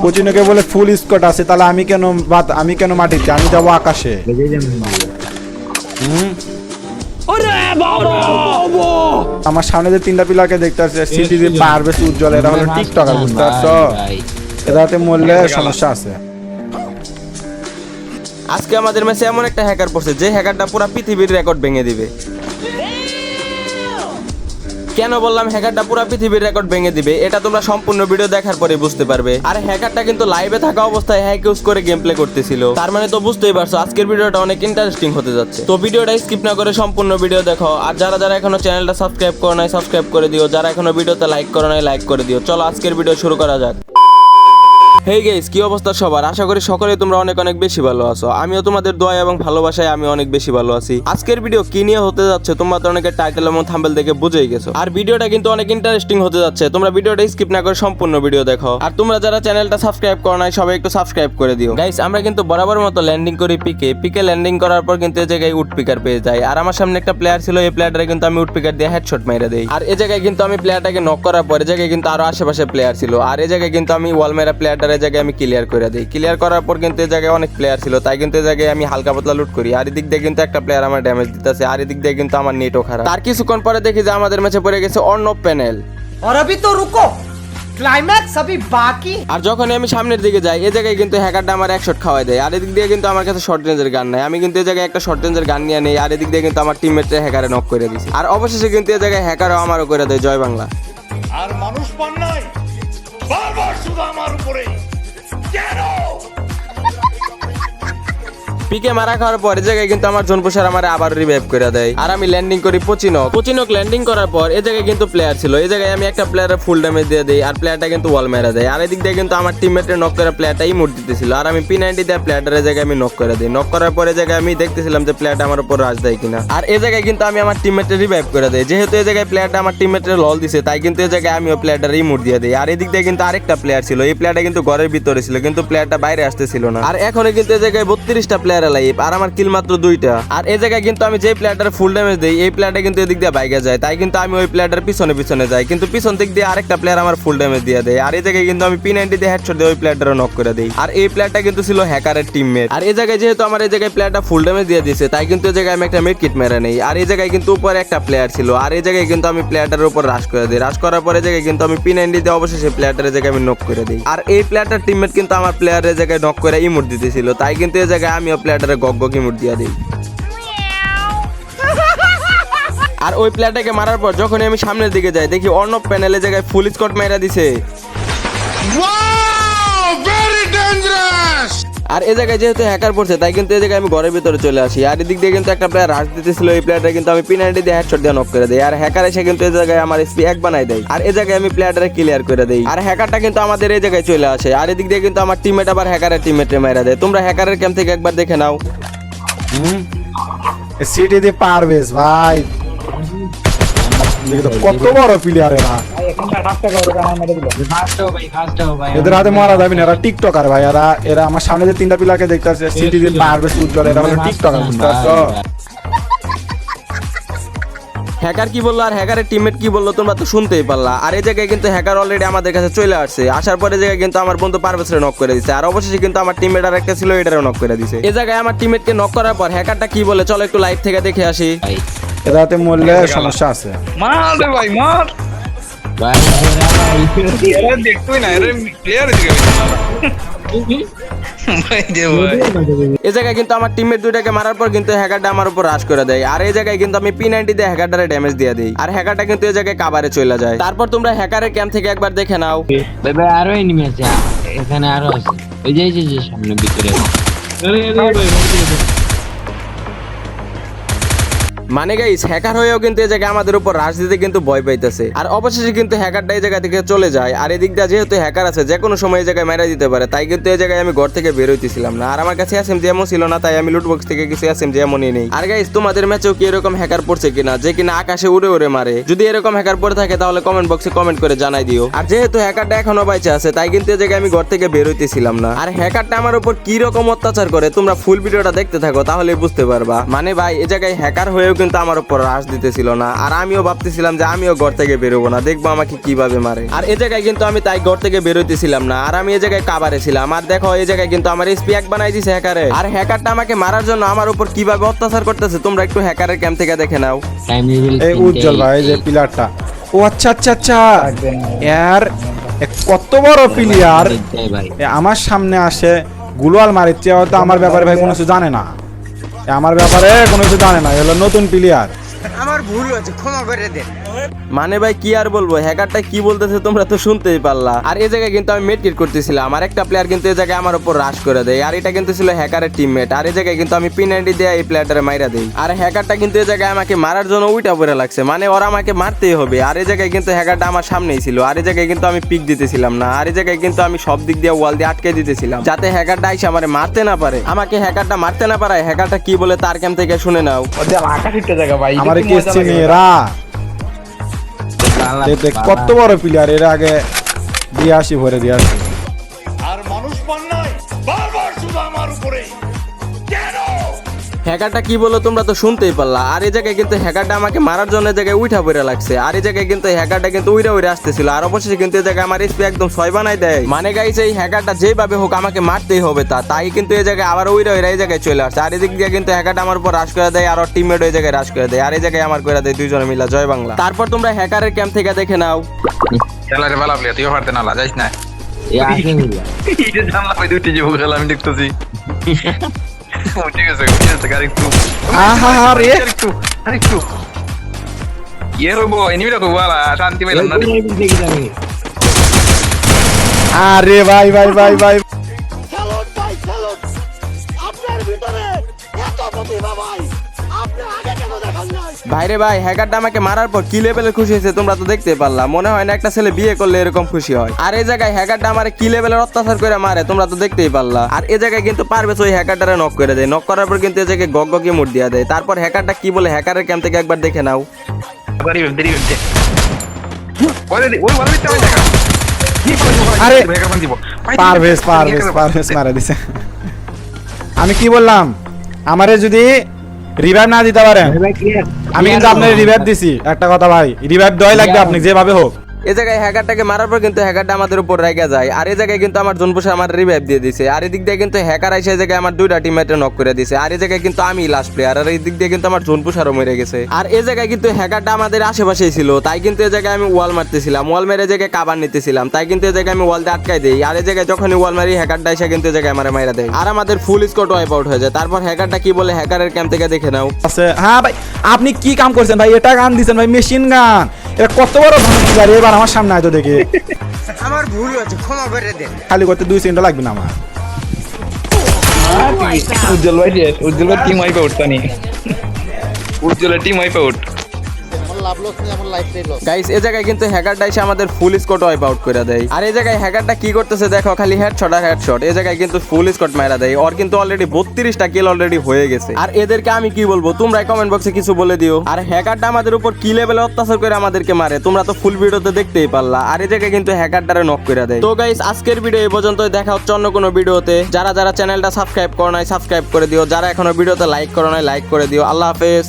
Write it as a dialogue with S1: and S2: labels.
S1: কোচিনকে বলে ফুল স্কট আছে তাহলে আমি কেন বাত- আমি কেন মাটিতে? আমি যাব আকাশে। হুম? আমার সামনে যে তিনটা পিলারকে দেখতে পাচ্ছি সিটি দিয়ে পারবে উজ্জ্বল এরা হলো টিকটকার বুঝতে পারছ? এটাতে মরলে সমস্যা আছে।
S2: আজকে আমাদের ম্যাচে এমন একটা হ্যাকার পড়ছে যে হ্যাকারটা পুরো পৃথিবীর রেকর্ড ভেঙে দিবে। কেন বললাম হ্যাকারটা পুরো পৃথিবীর রেকর্ড ভেঙে দিবে? এটা তোমরা সম্পূর্ণ ভিডিও দেখার পরে বুঝতে পারবে। আর হ্যাকারটা কিন্তু লাইভে থাকা অবস্থায় হ্যাক ইউজ করে গেম প্লে করতেছিল। তার মানে তো বুঝতেই পারছ, আজকের ভিডিওটা অনেক ইন্টারেস্টিং হতে যাচ্ছে। তো ভিডিওটা স্কিপ না করে সম্পূর্ণ ভিডিও দেখো। আর যারা যারা এখনও চ্যানেলটা সাবস্ক্রাইব করো নাই সাবস্ক্রাইব করে দিও। যারা এখনও ভিডিওতে লাইক করো নাই লাইক করে দিও। চলো আজকের ভিডিও শুরু করা যাক। হেই গাইস কি অবস্থা সবার? আশা করি সকলেই তোমরা অনেক অনেক বেশি ভালো আছো। আমিও তোমাদের দোয়া এবং ভালোবাসায় আমি অনেক বেশি ভালো আছি। আজকের ভিডিও কি নিয়ে হতে যাচ্ছে তোমরা তো অনেকে টাইটেল এবং থাম্বেল দেখে বুঝেই গেছো। আর ভিডিওটা কিন্তু অনেক ইন্টারেস্টিং হতে যাচ্ছে। তোমরা ভিডিওটা স্কিপ না করে সম্পূর্ণ ভিডিও দেখো। আর তোমরা যারা চ্যানেলটা সাবস্ক্রাইব করো নাই, সবাই একটু সাবস্ক্রাইব করে দিও। গাইস আমরা কিন্তু বরাবর মতো ল্যান্ডিং করি পিকে পিকে ল্যান্ডিং করার পর কিন্তু এই জায়গায় উড পিকার পেয়ে যাই। আর আমার সামনে একটা প্লেয়ার ছিল, এই প্লেয়ারটা কিন্তু আমি উড পিকার দিয়ে হেডশট মেরে দেই। আর এই জায়গায় কিন্তু আমি প্লেয়ারটাকে নক করার পর এই জায়গায় কিন্তু আরও আশেপাশে প্লেয়ার ছিল। আর এই জায়গায় কিন্তু আমি ওয়াল মেরা প্লেয়ারটার এই জায়গায় আমি ক্লিয়ার করে দিই ক্লিয়ার করার পর কিন্তু এই জায়গায় অনেক প্লেয়ার ছিল তাই কিন্তু এই জায়গায় আমি হালকা পাতলা লুট করি আর এদিক দিয়ে কিন্তু একটা প্লেয়ার আমার ড্যামেজ দিতেছে আর এদিক দিয়ে কিন্তু আমার নেটও খারাপ তার কিছুক্ষণ পরে দেখি যে আমাদের ম্যাচে পড়ে গেছে অর্ণব প্যানেল
S3: और अभी तो रुको क्लाइमैक्स अभी बाकी
S2: আর যখন আমি সামনের দিকে যাই এই জায়গায় কিন্তু হ্যাকারটা আমার এক শট খাওয়াই দেয় আর এদিক দিয়ে কিন্তু আমার কাছে শর্ট রেঞ্জের গান নাই আমি কিন্তু এই জায়গায় একটা শর্ট রেঞ্জের গান নিয়ে নেই আর এদিক দিয়ে কিন্তু আমার টিমমেটে হ্যাকারে নক করে দিছি আর অবশেষে কিন্তু এই জায়গায় হ্যাকারও আমারও করে দেয় জয় বাংলা
S4: আর মানুষ পান নাই বারবার শুধু আমার উপরে কেন?
S2: পিকে মারা খাওয়ার পর জায়গায় কিন্তু আমার জোনপুষার আমার আবার রিভাইভ করে দেয়। আর আমি ল্যান্ডিং করি পচিনক। পচিনক ল্যান্ডিং করার পর এই জায়গায় কিন্তু প্লেয়ার ছিল। এই জায়গায় আমি একটা প্লেয়ারের ফুল ড্যামেজ দিয়ে দিই আর প্লেয়ারটা কিন্তু ওয়াল মেরে দেয়। আর এদিক দিয়ে কিন্তু আমার টিমমেটের নক করা প্লেয়ারটা ইমোট দিতেছিল। আর আমি পি নাইনটি দিয়ে প্লেয়ারটার জায়গায় আমি নক করে দিই। নক করার পরে জায়গায় আমি দেখতেছিলাম যে প্লেয়ারটা আমার উপর রাজ দেয় কিনা। আর এই জায়গায় কিন্তু আমি আমার টিমমেটের রিভাইভ করে দেয় যেহেতু এই জায়গায় প্লেয়ারটা আমার টিমমেটের লল দিছে, তাই কিন্তু এই জায়গায় আমিও প্লেয়ারটার ইমোট দিয়ে দিই। আর এদিক দিয়ে কিন্তু আরেকটা প্লেয়ার ছিল। এই প্লেয়ারটা কিন্তু ঘরের ভিতরে ছিল, কিন্তু প্লেয়ারটা বাইরে আসতেছিল না। আর এখনও কিন্তু এই জায়গায় বত্রিশটা প্লেয়ার আর আমার কিল মাত্র দুইটা আর এই জায়গায় কিন্তু আমি যে প্লেয়ারটার ফুল ড্যামেজ দিই এই প্লেয়ারটা কিন্তু এদিক দিয়ে বাইকে যায় তাই কিন্তু আমি ওই প্লেয়ারটার পিছনে পিছনে যাই কিন্তু পিছন দিক দিয়ে আরেকটা প্লেয়ার আমার ফুল ড্যামেজ দিয়ে দেয় আর এই জায়গায় কিন্তু আমি দিয়ে হেডশট দিয়ে ওই নক করে দিই আর এই প্লেয়ারটা কিন্তু ছিল হ্যাকারের টিমমেট আর এই জায়গায় যেহেতু আমার এই জায়গায় প্লেয়ারটা ফুল ড্যামেজ দিয়ে দিয়েছে তাই কিন্তু এই জায়গায় আমি একটা মিড কিট মেরে নেই আর এই জায়গায় কিন্তু উপরে একটা প্লেয়ার ছিল আর এই জায়গায় কিন্তু আমি প্লেয়ারটার উপর রাশ করে দিই রাশ করার পরে জায়গায় কিন্তু আমি পি দিয়ে অবশেষে প্লেয়ারটার জায়গায় আমি নক করে দিই আর এই প্লেয়ারটার টিমমেট কিন্তু আমার প্লেয়ারের জায়গায় নক করে ইমোট দিতেছিল তাই কিন্তু এই জায়গায় আমিও প্লেয়ারটারে গগ গগ মুড় দিয়া দিই। আর ওই প্লেয়ারটাকে মারার পর যখনই আমি সামনের দিকে যাই দেখি অর্ণব প্যানেলের জায়গায় ফুল স্কট মেরা দিছে। আর এই জায়গায় যেহেতু হ্যাকার পড়ছে, তাই কিন্তু এই জায়গায় আমি ঘরের ভিতরে চলে আসি। আর এদিক দিয়ে কিন্তু একটা প্লেয়ার রাশ দিতেছিল, এই প্লেয়ারটা কিন্তু আমি পিনাল্টি দিয়ে হেডশট দিয়ে নক করে দেই। আর হ্যাকার এসে কিন্তু এই জায়গায় আমার এসপি এক বানাই দেয়। আর এই জায়গায় আমি প্লেয়ারটারে ক্লিয়ার করে দেই। আর হ্যাকারটা কিন্তু আমাদের এই জায়গায় চলে আসে। আর এদিক দিয়ে কিন্তু আমার টিমমেট আবার হ্যাকারের টিমমেটে মেরা দেয়। তোমরা হ্যাকারের ক্যাম্প থেকে একবার দেখে নাও।
S1: সিটি দিয়ে পারবেস ভাই। কত বড় প্লেয়ার এরা। এদের হাতে মারা যাবে না এরা টিকটকার ভাই এরা এরা আমার সামনে যে তিনটা পিলারকে দেখতে পাচ্ছি সিটি দিয়ে পারবেস উজ্জ্বল এরা হলো টিকটকার বুঝতে পারছ
S2: হ্যাকার কি বলল আর হ্যাকারের টিমমেট কি বলল তোমরা তো শুনতেই পারলা। আর এই জায়গায় কিন্তু হ্যাকার অলরেডি আমাদের কাছে চলে আসছে। আসার পরে জায়গায় কিন্তু আমার বন্ধু পারভেসরে নক করে দিছে। আর অবশেষে কিন্তু আমার টিমমেট আর একটা ছিল এটারও নক করে দিছে। এই জায়গায় আমার টিমমেটকে নক করার পর হ্যাকারটা কি বলে? চলো একটু লাইভ থেকে দেখে আসি।
S1: এদের হাতে মরলে সমস্যা আছে।
S5: মার ভাই মার।
S2: এই জায়গায় কিন্তু আমার টিমমেট দুইটাকে মারার পর কিন্তু হ্যাকারটা আমার উপর রাশ করে দেয় আর এই জায়গায় কিন্তু আমি পি নাইনটি দিয়ে হ্যাকারটারে ড্যামেজ দিয়ে দিই আর হ্যাকারটা কিন্তু এই জায়গায় কাবারে চলে যায় তারপর তোমরা হ্যাকারের ক্যাম্প থেকে একবার দেখে নাও
S6: আরও এনিমি আছে এখানে আরও আছে ওই যে এই যে যে সামনে ভিতরে
S2: মানে গাইস হ্যাকার হয়েও কিন্তু এই জায়গায় আমাদের উপর রাশ দিতে কিন্তু ভয় পাইতেছে। আর অবশেষে কিন্তু হ্যাকারটা এই জায়গা থেকে চলে যায়। আর এদিক দিয়ে যেহেতু হ্যাকার আছে, যে কোনো সময় এই জায়গায় মেরা দিতে পারে। তাই কিন্তু এই জায়গায় আমি ঘর থেকে বের হইতেছিলাম না। আর আমার কাছে এসএম যেমন ছিল না, তাই আমি লুট বক্স থেকে কিছু এসএম যেমনই নেই। আর গাইস তোমাদের ম্যাচেও কি এরকম হ্যাকার পড়ছে কিনা? যে কিনা আকাশে উড়ে উড়ে মারে। যদি এরকম হ্যাকার পড়ে থাকে, তাহলে কমেন্ট বক্সে কমেন্ট করে জানাই দিও। আর যেহেতু হ্যাকারটা এখনও বাইচে আছে, তাই কিন্তু এই জায়গায় আমি ঘর থেকে বের হইতেছিলাম না। আর হ্যাকারটা আমার উপর কি রকম অত্যাচার করে, তোমরা ফুল ভিডিওটা দেখতে থাকো তাহলে বুঝতে পারবা। মানে ভাই, এই জায়গায় হ্যাকার হয়েও কিন্তু আমার উপর রাশ দিতেছিল না। আর আমিও ভাবতেছিলাম যে আমিও ঘর থেকে বেরোবো না। দেখব আমাকে কীভাবে মারে। আর এ জায়গায় কিন্তু আমি তাই ঘর থেকে বেরোতেছিলাম না। আর আমি এই জায়গায় কাবারে ছিলাম। আর দেখো এই জায়গায় কিন্তু আমার এসপি এক বানাই দিছে হ্যাকারে আর হ্যাকারটা আমাকে মারার জন্য আমার উপর কীভাবে অত্যাচার করতেছে তোমরা একটু হ্যাকারের ক্যাম্প থেকে দেখে নাও।
S1: এই উজ্জ্বল ভাই যে প্লেয়ারটা ও আচ্ছা আচ্ছা আচ্ছা। এর কত বড় প্লেয়ার
S6: ভাই।
S1: আমার সামনে আসে গুলোয়াল মারিচ্ছে হয়তো আমার ব্যাপারে ভাই কোনো কিছু জানে না। এ আমার ব্যাপারে কোনো কিছু জানে না এ হলো নতুন প্লেয়ার
S2: মানে ভাই কি আর বলব? হ্যাকারটা কি বলতেছে তোমরা তো শুনতেই পারলা। আর এই জায়গায় কিন্তু আমি মেডকিট করতেছিলাম। আর একটা প্লেয়ার কিন্তু এই জায়গায় আমার উপর রাশ করে দেয়। আর এটা কিন্তু ছিল হ্যাকারের টিমমেট আর এই জায়গায় কিন্তু আমি পিনাল্টি দিয়ে এই প্লেয়ারটারে মাইরা দেই। আর হ্যাকারটা কিন্তু এই জায়গায় আমাকে মারার জন্য উইটা পড়ে লাগছে। মানে ওরা আমাকে মারতেই হবে। আর এই জায়গায় কিন্তু হ্যাকারটা আমার সামনেই ছিল। আর এই জায়গায় কিন্তু আমি পিক দিতেছিলাম না। আর এই জায়গায় কিন্তু আমি সব দিক দিয়ে ওয়াল দিয়ে আটকে দিতেছিলাম। যাতে হ্যাকারটা এসে আমারে মারতে না পারে। আমাকে হ্যাকারটা মারতে না পারে হ্যাকারটা কি বলে তার ক্যাম্প থেকে শুনে নাও। জায়গা ভাই।
S1: আমার কেস চিনি এরা এ কত বড় প্লেয়ার এর আগে দিয়ে আসি ভরে দিয়ে আসি
S2: হ্যাকারটা কি বলো তোমরা তো শুনতেই পারলা। আর এই জায়গায় কিন্তু হ্যাকারটা আমাকে মারার জন্য এই জায়গায় উঠা পড়ে লাগছে। আর এই জায়গায় কিন্তু হ্যাকারটা কিন্তু উইরা উইরা আসতেছিল। আর অবশেষে কিন্তু এই জায়গায় আমার এসপি একদম ছয় বানাই দেয়। মানে গাইছে এই হ্যাকারটা যেভাবে হোক আমাকে মারতেই হবে তা। তাই কিন্তু এই জায়গায় আবার উইরা উইরা এই জায়গায় চলে আসছে। আর এদিক দিয়ে কিন্তু হ্যাকারটা আমার উপর রাশ করে দেয় আর ওর টিমমেট ওই জায়গায় রাশ করে দেয়। আর এই জায়গায় আমার করে দেয় দুইজনে মিলা। জয় বাংলা। তারপর তোমরা হ্যাকারের ক্যাম্প থেকে দেখে নাও।
S5: খেলারে ভালো তুইও পারতে না যাইস না।
S6: এ আসে হইলা
S5: এটা জানলা পাই দুটি যাব খেলা আমি দেখতেছি। ও, ঠিক আছে ঠিক আছে আরেকটু
S1: আহা রে
S5: আরেকটু আরেকটু ইয়ে রবো এনিমিটা খুব ভালো শান্তি পেলাম না
S6: দেখি যাবে
S1: আরে ভাই ভাই ভাই ভাই
S4: স্যালুট ভাই স্যালুট আপনার ভিতরে এত প্রতিভা
S2: ভাইরে ভাই হ্যাকারটা আমাকে মারার পর কি লেভেলের খুশি হয়েছে তোমরা তো দেখতে পারলাম মনে হয় না একটা ছেলে বিয়ে করলে এরকম খুশি হয়। আর এই জায়গায় হ্যাকারটা আমার কি লেভেলের অত্যাচার করে মারে তোমরা তো দেখতেই পারলা। আর এই জায়গায় কিন্তু পারবে ওই হ্যাকারটারে নক করে দেয়। নক করার পর কিন্তু এই জায়গায় গগ গগে মুড দিয়ে দেয়। তারপর হ্যাকারটা কি বলে হ্যাকারের ক্যাম্প থেকে একবার দেখে নাও।
S1: আরে, পারভেজ পারভেজ পারভেজ মারা দিছে। আমি কি বললাম? আমারে যদি রিভাইভ না দিতে পারেন? আমি কিন্তু আপনার রিভাইভ দিছি। একটা কথা ভাই রিভাইভ দয় লাগবে আপনি যেভাবে হোক।
S2: এই জায়গায় হ্যাকারটাকে মারার পর কিন্তু হ্যাকারটা আমাদের উপর রেগে যায় আর এই জায়গায় কিন্তু আমার জনপুষে আমার রিভাইভ দিয়ে দিছে আর এই দিক দিয়ে কিন্তু হ্যাকার এসে জায়গায় আমার দুইটা টিমমেটে নক করে দিছে আর এই জায়গায় কিন্তু আমি লাস্ট প্লেয়ার আর এই দিক দিয়ে কিন্তু আমার জনপুষারও মরে গেছে আর এই জায়গায় কিন্তু হ্যাকারটা আমাদের আশেপাশেই ছিল তাই কিন্তু এই জায়গায় আমি ওয়াল মারতেছিলাম ওয়াল মেরে জায়গায় কাবার নিতেছিলাম তাই কিন্তু এই জায়গায় আমি ওয়াল দিয়ে আটকাই দিই আর এই জায়গায় যখনই ওয়াল মারি হ্যাকারটা এসে কিন্তু এই জায়গায় আমার মাইরা দেয় আর আমাদের ফুল স্কোর ওয়াইপ আউট হয়ে যায় তারপর হ্যাকারটা কি বলে হ্যাকারের ক্যাম্প থেকে দেখে নাও
S1: হ্যাঁ ভাই আপনি কি কাম করছেন ভাই এটা গান দিছেন ভাই মেশিন গান এটা কত বড় ভাঙি এবার আমার সামনে আয়তো দেখে।
S3: আমার ভুল হয়েছে ক্ষমা করে দে।
S1: খালি করতে দুই সেকেন্ড লাগবে না আমার।
S5: উজ্জ্বল ভাই উজ্জ্বল ভাই টিম ওয়াইপ আউট তানি উজ্জ্বলের টিম ওয়াইপ আউট
S2: গাইস এই জায়গায় কিন্তু হ্যাকারটা এসে আমাদের ফুল স্কট ওয়াইপ আউট করে দেয়। আর এই জায়গায় হ্যাকারটা কি করতেছে দেখো, খালি হেডশট আর হেডশট এই জায়গায় কিন্তু ফুল স্কট মারা দেয়। ওর কিন্তু অলরেডি বত্রিশটা কিল অলরেডি হয়ে গেছে। আর এদেরকে আমি কি বলব, তোমরা কমেন্ট বক্সে কিছু বলে দিও। আর হ্যাকারটা আমাদের উপর কি লেভেলে অত্যাচার করে আমাদেরকে মারে, তোমরা তো ফুল ভিডিওতে দেখতেই পারলা। আর এই জায়গায় কিন্তু হ্যাকারটারে নক করে দেয়। তো গাইস আজকের ভিডিও এই পর্যন্তই। দেখা হচ্ছে অন্য কোনো ভিডিওতে যারা যারা চ্যানেলটা সাবস্ক্রাইব করো নাই সাবস্ক্রাইব করে দিও। যারা এখনও ভিডিওতে লাইক করো নাই লাইক করে দিও। আল্লাহ হাফেজ।